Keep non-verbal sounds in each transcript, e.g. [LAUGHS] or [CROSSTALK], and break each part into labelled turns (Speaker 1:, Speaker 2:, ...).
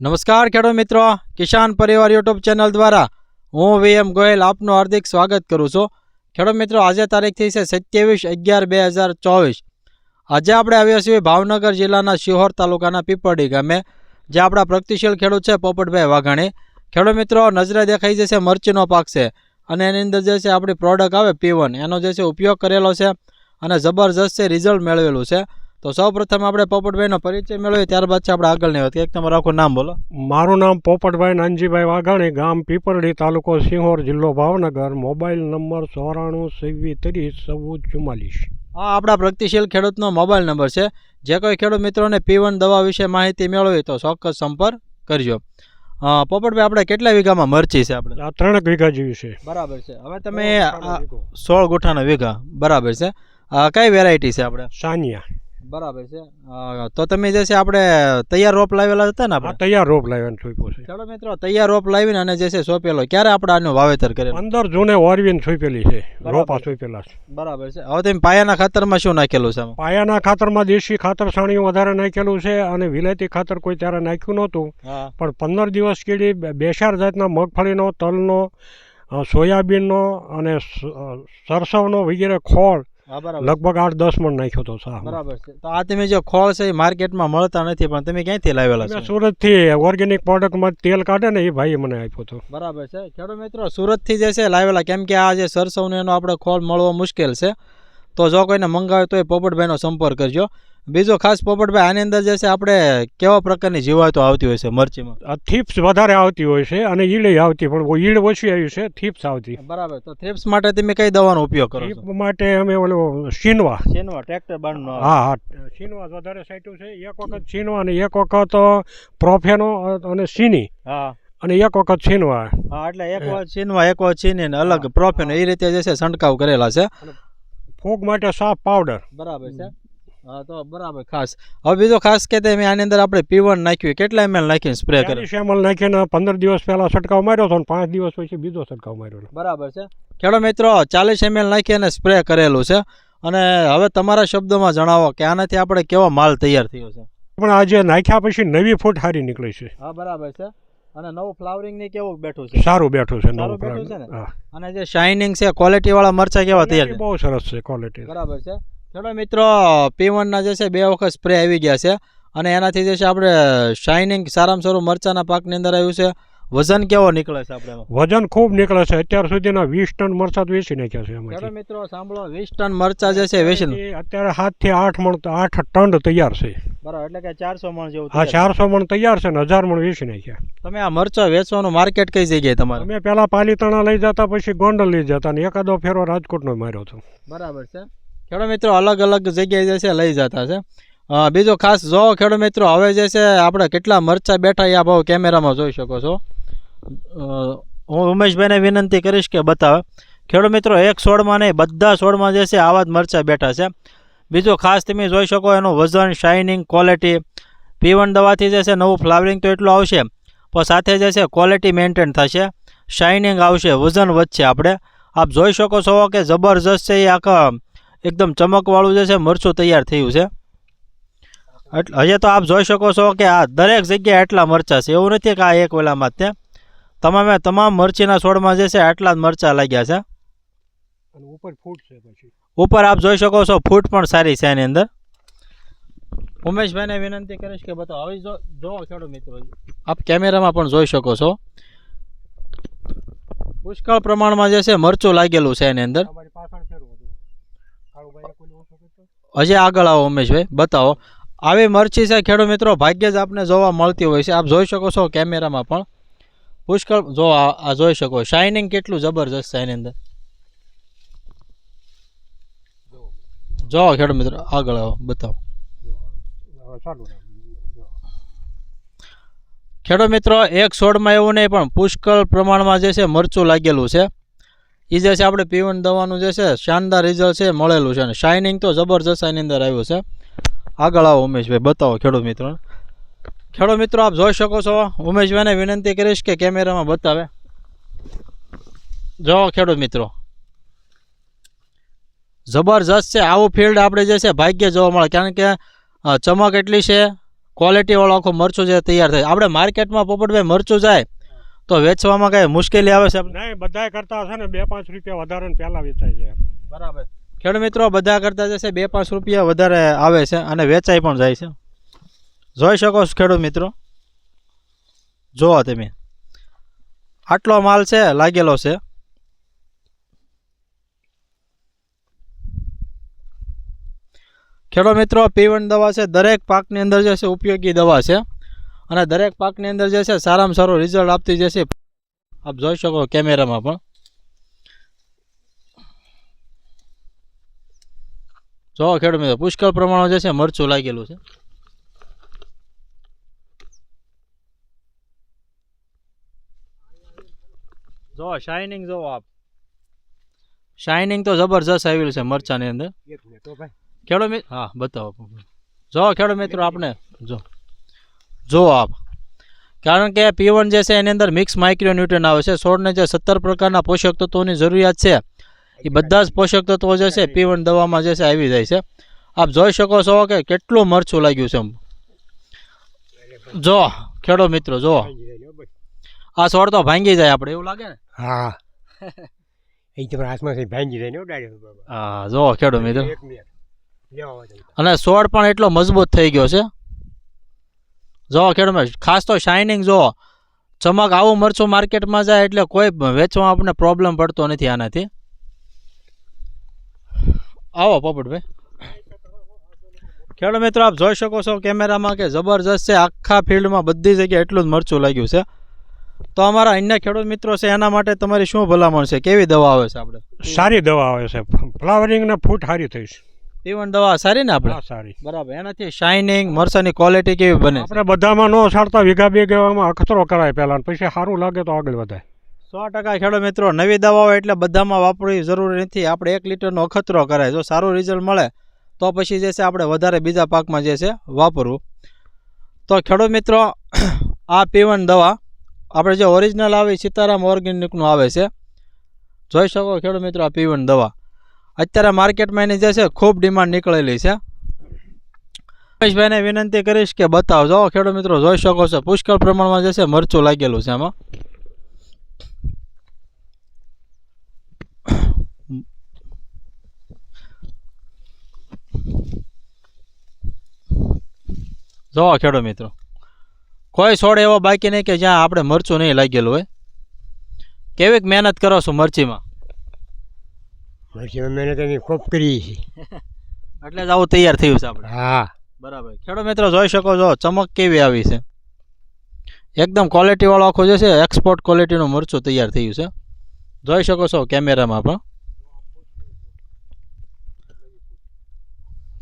Speaker 1: નમસ્કાર ખેડૂત મિત્રો, કિસાન પરિવાર યુટ્યુબ ચેનલ દ્વારા હું વી એમ ગોયલ આપનું હાર્દિક સ્વાગત કરું છું. ખેડૂત મિત્રો, આજે તારીખ થઈ છે સત્યાવીસ અગિયાર બે હજાર ચોવીસ. આજે આપણે આવ્યા છીએ ભાવનગર જિલ્લાના શિહોર તાલુકાના પીપળી ગામે જે આપણા પ્રગતિશીલ ખેડૂત છે પોપટભાઈ વાઘાણી. ખેડૂત મિત્રો, નજરે દેખાઈ જશે મરચીનો પાક છે અને એની અંદર જે છે આપણી પ્રોડક્ટ આવે પીવન એનો જે છે ઉપયોગ કરેલો છે અને જબરજસ્ત છે રિઝલ્ટ મેળવેલું છે. તો સૌ પ્રથમ આપણે પોપટભાઈનો પરિચય મેળવીએ ત્યારબાદ છે આપણે આગળની વાત. એક તમારું આખું નામ બોલો.
Speaker 2: મારું નામ પોપટભાઈ નાનજીભાઈ વાઘાણી ગામ પીપરડી તાલુકો સિંહોર જિલ્લો ભાવનગર. મોબાઈલ નંબર ચોરાણું છવ્વીસ ત્રીસ ચૌદ ચુમ્માલીસ.
Speaker 1: આ આપણા પ્રગતિશીલ ખેડૂતનો મોબાઈલ નંબર છે. જે કોઈ ખેડૂત મિત્રોને પીવન દવા વિશે માહિતી મેળવી તો ચોક્કસ સંપર્ક કરજો. પોપટભાઈ આપણે કેટલા વીઘામાં મરચી છે આપણે?
Speaker 2: આ ત્રણેક વીઘા જેવી છે.
Speaker 1: બરાબર છે. હવે તમે સોળ ગુઠાના વીઘા. બરાબર છે. કઈ વેરાયટી છે આપણે?
Speaker 2: સાનિયા.
Speaker 1: બરાબર છે. તો તમે જે છે આપણે તૈયાર રોપ લાવેલા હતા ને આપણે?
Speaker 2: તૈયાર રોપ લાવીને છોપ્યો છે.
Speaker 1: ચાલો મિત્રો તૈયાર રોપ લાવીને અને જે છે સોંપેલો. ક્યારે આપણે આનું વાવેતર કરે
Speaker 2: પંદર જૂને ઓરવીન છોપેલી છે. રોપા છોપેલા છે.
Speaker 1: બરાબર છે. હવે તમે પાયાના ખાતરમાં શું નાખેલું છે
Speaker 2: પાયાના ખાતરમાં દેશી ખાતર છાણિયું વધારે નાખેલું છે અને વિલાયતી ખાતર કોઈ ત્યારે નાખ્યું નહોતું. પણ પંદર દિવસ કેળી બેસાર જાતના મગફળીનો તલનો સોયાબીનનો અને સરસવનો વગેરે ખોળ લગભગ આઠ દસ મણ નાખ્યો હતો સાહ
Speaker 1: બરાબર છે. તો આ તમે જે ખોળ છે એ માર્કેટમાં મળતા નથી પણ તમે ક્યાંથી લાવેલા છો?
Speaker 2: સુરતથી ઓર્ગેનિક પ્રોડક્ટમાં તેલ કાઢે ને એ ભાઈએ મને આપ્યો હતો
Speaker 1: બરાબર છે. ખેડૂત મિત્રો સુરતથી જે છે લાવેલા. કેમ કે આ જે સરસવને એનો આપણે ખોળ મળવો મુશ્કેલ છે. તો જો કોઈને મંગાવે તો એ પોપટભાઈનો સંપર્ક કરજો. બીજો ખાસ પોપટભાઈ આની અંદર જે છે આપણે કેવા પ્રકારની જીવાતો આવતી હોય છે મરચીમાં?
Speaker 2: થીપ્સ વધારે આવતી હોય છે અને ઈડે આવતી પણ ઈળ ઓછી આવી છે થીપ્સ આવતી.
Speaker 1: બરાબર તો થીપ્સ માટે તમે કઈ દવાનો ઉપયોગ કરો
Speaker 2: થીપ માટે અમે ઓલો શીનવા.
Speaker 1: શીનવા ટ્રેક્ટર બાણનો
Speaker 2: હા હા શીનવા વધારે સાઈટું છે. એક વખત શીનવા અને એક વખત પ્રોફેનો અને શીની.
Speaker 1: હા.
Speaker 2: અને એક વખત છીનવા
Speaker 1: હા એટલે એક વખત છીનવા એક વખત છીની અલગ પ્રોફેન એ રીતે જે છે છંટકાવ કરેલા છે.
Speaker 2: ફૂગ માટે સાફ પાવડર
Speaker 1: બરાબર છે. હા તો બરાબર ખાસ. હવે બીજો ખાસ કે તે આની અંદર આપણે પીવન નાખ્યું. કેટલા એમએલ નાખીને સ્પ્રે કરે
Speaker 2: એમએલ નાખીને પંદર દિવસ પહેલા છંટકાવ માર્યો હતો પાંચ દિવસ પછી બીજો છંટકાવ માર્યો
Speaker 1: બરાબર છે. ખેડો મિત્રો ચાલીસ એમએલ નાખી અને સ્પ્રે કરેલું છે. અને હવે તમારા શબ્દોમાં જણાવો કે આનાથી આપણે કેવો માલ તૈયાર થયો છે?
Speaker 2: પણ આજે નાખ્યા પછી નવી ફૂટ હારી નીકળી છે.
Speaker 1: હા બરાબર છે. અને નવું ફ્લાવરિંગની કેવું બેઠું છે?
Speaker 2: સારું બેઠું છે
Speaker 1: સારું
Speaker 2: નવું
Speaker 1: બેઠું છે ને? અને જે શાઇનિંગ છે ક્વોલિટી વાળા મરચા કેવા તૈયાર
Speaker 2: બહુ સરસ છે ક્વોલિટી
Speaker 1: બરાબર છે. ચલો મિત્રો પીવન ના જે છે બે વખત સ્પ્રે આવી ગયા છે. અને એનાથી જે છે આપણે શાઇનિંગ સારામાં સારું મરચાના પાકની અંદર આવ્યું છે. વજન કેવો નીકળે છે આપણે
Speaker 2: વજન ખૂબ નીકળે છે. અત્યાર સુધીના વીસ ટન મરચાં તો વેચી નાખ્યા છે
Speaker 1: ખેડૂત મિત્રો સાંભળો વીસ ટન મરચા જે છે
Speaker 2: વેચી અત્યારે સાતથી આઠ મણ આઠ ટન તૈયાર છે.
Speaker 1: બરાબર એટલે કે ચારસો મણ જેવું હા
Speaker 2: ચારસો મણ તૈયાર છે ને હજાર મણ વેચી નાખ્યા
Speaker 1: તમે આ મરચા વેચવાનું માર્કેટ કઈ જગ્યાએ તમારે?
Speaker 2: અમે પેલા પાલીતાણા લઈ જતા પછી ગોંડલ લઈ જતા ને એકાદો ફેરો રાજકોટનો માર્યો હતો.
Speaker 1: બરાબર છે. ખેડો મિત્રો અલગ અલગ જગ્યાએ જે છે લઈ જતા છે. બીજો ખાસ જો ખેડો મિત્રો હવે જે છે આપણે કેટલા મરચા બેઠા એ આ ભાવ કેમેરામાં જોઈ શકો છો. હું ઉમેશભાઈને વિનંતી કરીશ કે બતાવે. ખેડૂત મિત્રો એક છોડમાં નહીં બધા છોડમાં જે છે આવા જ મરચા બેઠા છે. બીજું ખાસ તમે જોઈ શકો એનું વજન શાઇનિંગ ક્વોલિટી પીવન દવાથી જે છે નવું ફ્લાવરિંગ તો એટલું આવશે. પણ સાથે જે છે ક્વોલિટી મેન્ટેન થશે. શાઇનિંગ આવશે, વજન વધશે આપણે. આપ જોઈ શકો છો કે જબરજસ્ત છે એ આખા એકદમ ચમકવાળું જે છે મરચું તૈયાર થયું છે. એટલે હજી તો આપ જોઈ શકો છો કે આ દરેક જગ્યાએ એટલા મરચાં છે. એવું નથી કે આ એક વેલામાં જ તે તમામે તમામ મરચીના છોડમાં જે છે આટલા જ મરચાં લાગ્યા છે.
Speaker 2: ઉપર ફૂટ છે પછી.
Speaker 1: ઉપર આપ જોઈ શકો છો ફૂટ પણ સારી છે એની અંદર. ઉમેશભાઈને વિનંતી કરીશ કે બતાવો. હવે જો જોવો ખેડૂત મિત્રો. આપ કેમેરામાં પણ જોઈ શકો છો. પુષ્કળ પ્રમાણમાં જે છે મરચું લાગેલું છે એની અંદર. હજી આગળ આવો ઉમેશભાઈ બતાવો. આવી મરચી છે ખેડૂત મિત્રો ભાગ્યે જ આપને જોવા મળતી હોય છે. આપ જોઈ શકો છો કેમેરામાં પણ. પુષ્કળ જો આ જોઈ શકો. શાઇનિંગ કેટલું જબરજસ્ત છે એની અંદર. જો ખેડ મિત્ર, આગળ આવો, બતાવો. ખેડૂત મિત્રો, એક છોડમાં એવું નહીં, પણ પુષ્કળ પ્રમાણમાં જે છે, મરચું લાગેલું છે. એ જે છે, આપણે પીવન દવાનું જે છે, શાનદાર રિઝલ્ટ છે, મળેલું છે. અને શાઇનિંગ તો જબરજસ્ત એની અંદર આવ્યું છે. આગળ આવો, ઉમેશભાઈ, બતાવો, ખેડૂત મિત્રો. ખેડૂત મિત્રો, આપ જોઈ શકો છો. ઉમેશભાઈને વિનંતી કરીશ કે કેમેરામાં બતાવે. જો, ખેડૂત મિત્રો જબરજસ્ત છે. આવું ફિલ્ડ આપણે જે છે ભાગ્ય જોવા મળે. કારણ કે ચમક એટલી છે ક્વોલિટીવાળો આખો મરચું જે તૈયાર થાય. આપણે માર્કેટમાં પોપટભાઈ મરચું જાય તો વેચવામાં કાંઈ મુશ્કેલી આવે છે?
Speaker 2: નહીં બધાય કરતા છે ને બે પાંચ રૂપિયા વધારે ને પહેલાં વેચાય છે.
Speaker 1: બરાબર. ખેડૂત મિત્રો બધા કરતાં જશે છે બે પાંચ રૂપિયા વધારે આવે છે અને વેચાઈ પણ જાય છે. જોઈ શકો છો ખેડૂત મિત્રો. જુઓ તમે. આટલો માલ છે લાગેલો છે. ખેડૂત મિત્રો, પીવન દવા છે, દરેક પાકની અંદર જે છે ઉપયોગી દવા છે. અને દરેક પાકની અંદર જે છે સારામાં સારું રિઝલ્ટ આપતી જે છે, આપ જોઈ શકો કેમેરામાં પણ. જો ખેડૂત મિત્રો, પુષ્કળ પ્રમાણમાં જે છે મરચું લાગેલું છે. જો શાઇનિંગ જો આપ. શાઇનિંગ તો જબરજસ્ત આવેલું છે મરચાની અંદર. મિત્ર હા બતાવો. જો ખેડો મિત્રો આપણે જો. જો આપ. કારણ કે પીવન જે છે એની અંદર મિક્સ માઇક્રોન્યુટ્રન આવે છે. છોડને જે સત્તર પ્રકારના પોષક તત્વોની જરૂરિયાત છે એ બધા જ પોષક તત્વો જે છે પીવન દવામાં જે છે આવી જાય છે. આપ જોઈ શકો છો કે કેટલું મરચું લાગ્યું છે જો ખેડો મિત્રો જો. આ છોડ તો ભાંગી જાય આપણે એવું લાગે ને?
Speaker 2: હા. [LAUGHS] એ તમારા હાથમાં ભાંગી જાય ને
Speaker 1: હા જો ખેડો મિત્રો. અને છોડ પણ એટલો મજબૂત થઈ ગયો છે. જો ખેડો ખાસ તો શાઇનિંગ જો. ચમક આવું મરચું માર્કેટમાં જાય એટલે કોઈ વેચવામાં આપણને પ્રોબ્લેમ પડતો નથી આનાથી. આવો પોપટભાઈ ખેડૂત મિત્રો આપ જોઈ શકો છો કેમેરામાં કે જબરજસ્ત છે. આખા ફિલ્ડમાં બધી જગ્યાએ એટલું જ મરચું લાગ્યું છે. તો અમારા અન્ય ખેડૂત મિત્રો છે એના માટે તમારી શું ભલામણ છે? કેવી દવા આવે છે આપણે?
Speaker 2: સારી દવા આવે છે. ફ્લાવરિંગ ને ફૂટ સારી થઈશ.
Speaker 1: પીવન દવા સારી ને આપણે?
Speaker 2: સારી.
Speaker 1: બરાબર. એનાથી શાઇનિંગ મરસાની ક્વોલિટી કેવી બને?
Speaker 2: આપણે બધામાં નો સારતા વીઘા બે વીઘામાં અખતરો કરાય પહેલાં. પછી સારું લાગે તો આગળ વધાય
Speaker 1: સો ટકા ખેડૂત મિત્રો નવી દવાઓ એટલે બધામાં વાપરવી જરૂરી નથી. આપણે એક લીટરનો અખતરો કરાય. જો સારું રિઝલ્ટ મળે તો પછી જે છે આપણે વધારે બીજા પાકમાં જે છે વાપરવું. તો ખેડૂત મિત્રો [CLEARS THROAT] આ પીવન દવા આપણે જે ઓરિજિનલ આવે સીતારામ ઓર્ગેનિકનું આવે છે. જોઈ શકો ખેડૂત મિત્રો આ પીવન દવા. અત્યારે માર્કેટમાં એની જે છે, ખૂબ ડિમાન્ડ નીકળેલી છે. રમેશભાઈને વિનંતી કરીશ કે બતાવજો ખેડૂત મિત્રો જોઈ શકો છો, પુષ્કળ પ્રમાણમાં જે છે, મરચું લાગેલું છે આમાં જો ખેડૂત મિત્રો, કોઈ છોડ એવો બાકી નહીં કે જ્યાં આપણે મરચું નહીં લાગેલું હોય. કેવીક મહેનત કરો છો મરચીમાં?
Speaker 2: પછી મહેનત એની ખૂબ કરી છે
Speaker 1: એટલે જ આવું તૈયાર થયું છે આપણે.
Speaker 2: હા.
Speaker 1: બરાબર. ખેડો મિત્રો જોઈ શકો છો ચમક કેવી આવી છે. એકદમ ક્વોલિટીવાળો આખું જે છે એક્સપોર્ટ ક્વોલિટીનું મરચું તૈયાર થયું છે. જોઈ શકો છો કેમેરામાં પણ.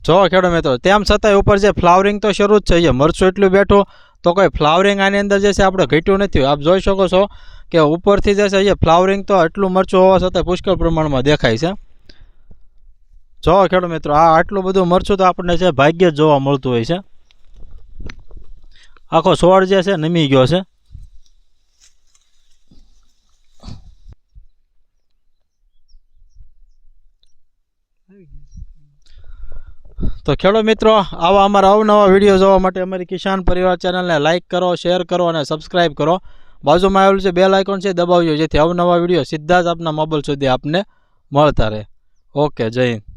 Speaker 1: જો ખેડો મિત્રો તેમ છતાંય ઉપર જે ફ્લાવરિંગ તો શરૂ જ છે. જે મરચું એટલું બેઠું તો કોઈ ફ્લાવરિંગ આની અંદર જે છે આપણે ઘટ્યું નથી. આપ જોઈ શકો છો કે ઉપરથી જે છે એ ફ્લાવરિંગ તો એટલું મરચું હોવા છતાંય પુષ્કળ પ્રમાણમાં દેખાય છે. જો ખેડૂત મિત્રો, આ આટલું બધું મરચું તો આપણને છે ભાગ્ય જ જોવા મળતું હોય છે. આખો છોડ જે છે નમી ગયો છે. તો ખેડૂત મિત્રો, આવા અમારા અવનવા વીડિયો જોવા માટે અમારી કિસાન પરિવાર ચેનલને લાઇક કરો શેર કરો અને સબસ્ક્રાઇબ કરો. બાજુમાં આવેલું છે બેલ આઇકોન છે, દબાવજો, જેથી અવનવા વીડિયો સીધા જ આપના મોબાઈલ સુધી આપને મળતા રહે. ઓકે જય હિન્દ.